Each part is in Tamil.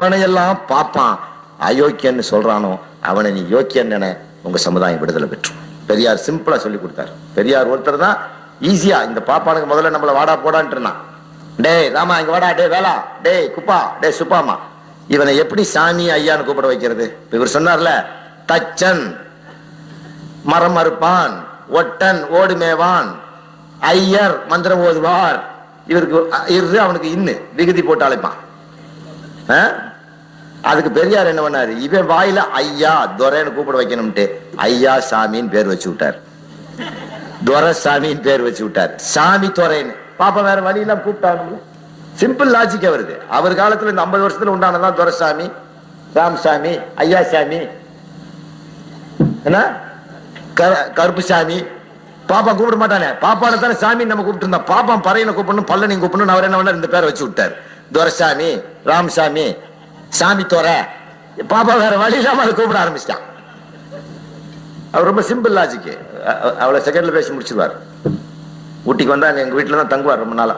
அவனையெல்லாம் பார்ப்பான். அயோக்கியன்னு சொல்றானோ அவனை நீ யோக்கியன் என உங்க சமுதாயம் விடுதலை பெற்றும் பெரியார் சிம்பிளா சொல்லி கொடுத்தாரு. பெரியார் ஒருத்தர் தான் ஈஸியா இந்த பாப்பானுக்கு முதல்ல நம்மள வாடா போடான்ட்டு டேய் ராமா இங்க வாடா டே வேலா டேய் குப்பா டேய் சுப்பாமா. இவனை எப்படி சாமி ஐயான்னு கூப்பிட வைக்கிறது? இவர் சொன்னார்ல தச்சன் மரம் அறுப்பான் ஒட்டன் ஓடு மேவான் ஐயர் மந்திரம் ஓதுவார். இவருக்கு இரு அவனுக்கு இன்னு விகுதி போட்டு அழைப்பான். ஆ? அதுக்கு பெரியார் என்ன பண்ணாரு? இவன் வாயில ஐயா துரைன்னு கூப்பிட வைக்கணும்ட்டு ஐயா சாமின்னு பேர் வச்சு விட்டார். துரசாமின்னு பேர் வச்சு விட்டார். சாமி துறைன்னு பாப்பா வேற வழியெல்லாம் கூப்பிட்டாங்க. சிம்பிள் லாஜிக் வருது அவர் காலத்துல இந்த ஐம்பது வருஷத்துல உண்டானதான் துரசாமி ராமசாமி ஐயா சாமி. என்ன? க- கருப்புசாமி பாப்பா கூப்பிட மாட்டானே. பாப்பான தானே சாமி நம்ம கூப்பிட்டு இருந்தோம். பாப்பான் பறையனை கூப்பிடணும் பல்லனி கூப்பிடணும் அவர் என்ன பண்ணார்? இந்த பேரை வச்சு விட்டார். துரசாமி ராமசாமி சாமி தோற. பாப்பா வேற வழி இல்லாம அதை கூப்பிட ஆரம்பிச்சிட்டான். அவர் ரொம்ப சிம்பிள் லாஜிக்கு அவளை செகண்ட்ல பேசி முடிச்சிருவார். ஊட்டிக்கு வந்தா எங்க வீட்டுல தான் தங்குவார் ரொம்ப நாளா.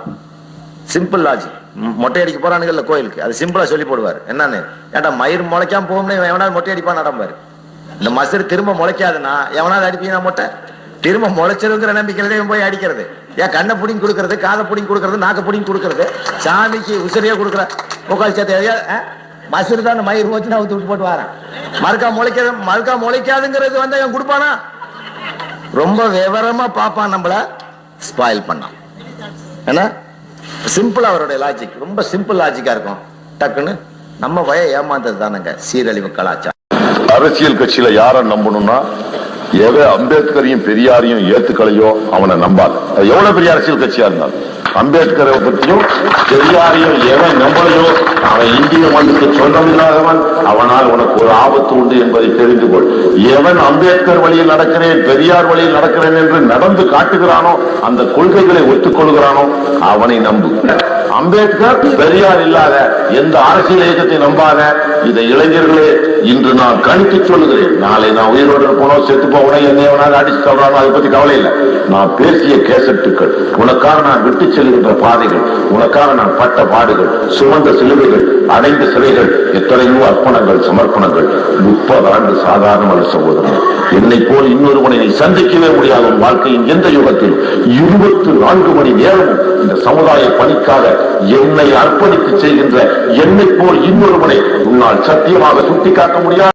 சிம்பிள் லாஜிக் மொட்டை அடிக்க போறானுங்கல்ல கோயிலுக்கு. அது சிம்பிளா சொல்லி போடுவார். என்னன்னு? ஏன்டா மயிர் முளைக்காம போகும்னு எவனாவது மொட்டை அடிப்பான் நடம்பாரு. இந்த மசர் திரும்ப முளைக்காதுன்னா எவனாவது அடிப்பீங்க மொட்டை? திரும்ப முளைச்சிருங்கிற நம்பிக்கையில போய் அடிக்கிறது. ஏன் கண்ணை பிடிங்கி கொடுக்கறது காதை பிடிங்கி கொடுக்கறது நாக்க பிடிங்கி கொடுக்கறது? சாமிக்கு உசிரியா கொடுக்குற. முக்கால் சேர்த்து மசரு தான் மயிர் போச்சு விட்டு போட்டு வரான். மறுக்கா முளைக்காத மறுக்கா முளைக்காதுங்கிறது வந்து அவன் கொடுப்பானா? ரொம்ப விவரமா பார்ப்பான் நம்மள ஸ்பாயில் பண்ணான். என்ன? சிம்பிள் அவருடைய லாஜிக் ரொம்ப சிம்பிள் லாஜிக்கா இருக்கும். டக்குன்னு நம்ம வய ஏமாந்தது தானங்க சீரழிவு கலாச்சாரம். அரசியல் கட்சியில யார நம்பணும்னா எவன் அம்பேத்கரையும் பெரியாரையும் ஏத்துக்கலையோ அவனை நம்பாது. அது எவ்வளவு பெரிய அரசியல் கட்சியா இருந்தாலும். அம்பேத்கரை பற்றியும் பெரியாரையும் எவன் நம்பலையோ அவன் இந்திய மண்ணுக்கு சொந்தமில்லாதவன் அவனால் உனக்கு ஒரு ஆபத்து உண்டு என்பதை தெரிந்து கொள். எவன் அம்பேத்கர் வழியில் நடக்கிறேன் பெரியார் வழியில் நடக்கிறேன் என்று நடந்து காட்டுகிறானோ அந்த கொள்கைகளை ஒத்துக்கொள்கிறானோ அவனை நம்பு. அம்பேத்கர் பெரியார் இல்லாத எந்த அரசியல் இயக்கத்தை நம்பாத இதை இளைஞர்களே இன்று நான் கணித்து சொல்லுகிறேன். நாளை நான் உயிரோடு போனோம் செத்து போகணும் என்னை எவனாவது அடிச்சு சொல்றானோ அதை பத்தி கவலை இல்லை. நான் பேசிய கேசட்டுக்கள் உனக்காக நான் விட்டு செல்கின்ற பாதைகள் உனக்காக நான் பட்ட பாடுகள் சுமந்த சிலுவைகள் அடைந்த சிலைகள் எத்தனையோ அர்ப்பணங்கள் சமர்ப்பணங்கள் முப்பது ஆண்டு சாதாரணமல்ல சகோதரன். என்னை போல் இன்னொருவனை நீ சந்திக்கவே முடியாத வாழ்க்கையின் எந்த யுகத்தில் இருபத்தி நான்கு மணி நேரமும் இந்த சமுதாய பணிக்காக என்னை அர்ப்பணித்து செய்கின்ற என்னை போல் இன்னொருவனை உன்னால் சத்தியமாக சுட்டிக்காட்ட முடியாது.